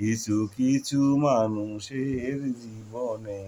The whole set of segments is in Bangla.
কিছু কিছু মানুষের জীবনে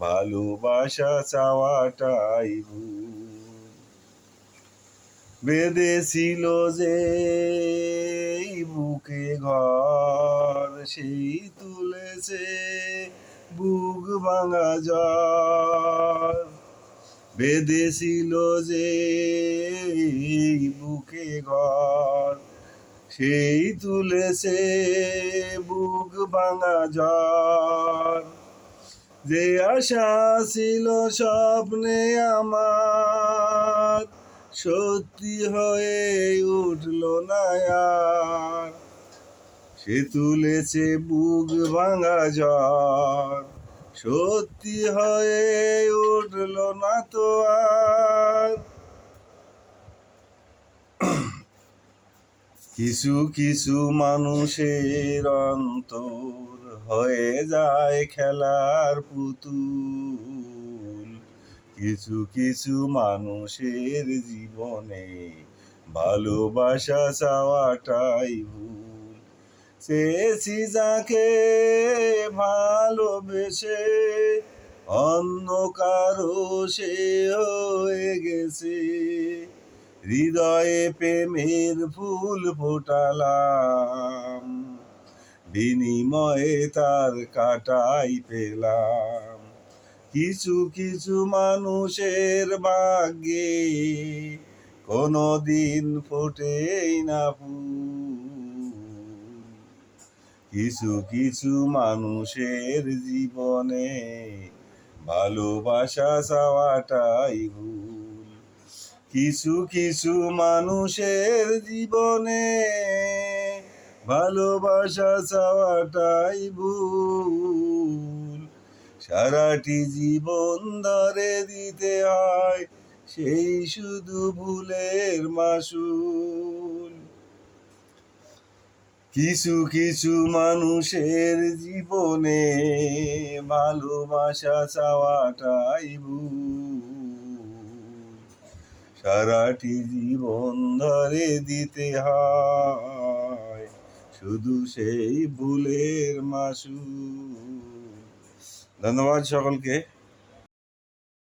ভালোবাসা চাওয়াটাই বেঁধেছিল যে বুকে ঘর, সেই তুলেছে বুক ভাঙা জ্বর। বেঁধেছিল যে বুকে ঘর সেই তুলেছে বুক ভাঙা জ্বর। যে আশা ছিল স্বপ্নে আমার, সত্যি হয়ে উঠল না আর। সে তুলেছে বুক ভাঙা জ্বর, সত্যি হয়ে উঠল না তো আর কিছু কিছু মানুষের অন্তর হয়ে যায় খেলার পুতুল। কিছু কিছু মানুষের জীবনে ভালোবাসা চাওয়াটাই ভুল। চেয়েছি যাকে ভালোবেসে অন্য কারও সে হয়ে হৃদয়ে প্রেমের ফুল ফোটালাম, বিনিময়ে তার কাটাই পেলাম। কিছু কিছু মানুষের ভাগ্যে কোনো দিন ফোটেই না কিছু কিছু মানুষের জীবনে ভালোবাসা চাওয়াটাই ভুল। কিছু কিছু মানুষের জীবনে ভালোবাসা চাওয়াটাই ভুল। সারাটি জীবন ধরে দিতে হয় সেই শুধু ভুলের মাসুল। কিছু কিছু মানুষের জীবনে ভালোবাসা চাওয়াটাই ভুল। সারাটি জীবন ধরে দিতে হয়। শুধু সেই ভুলের মাসু ধন্যবাদ সকলকে।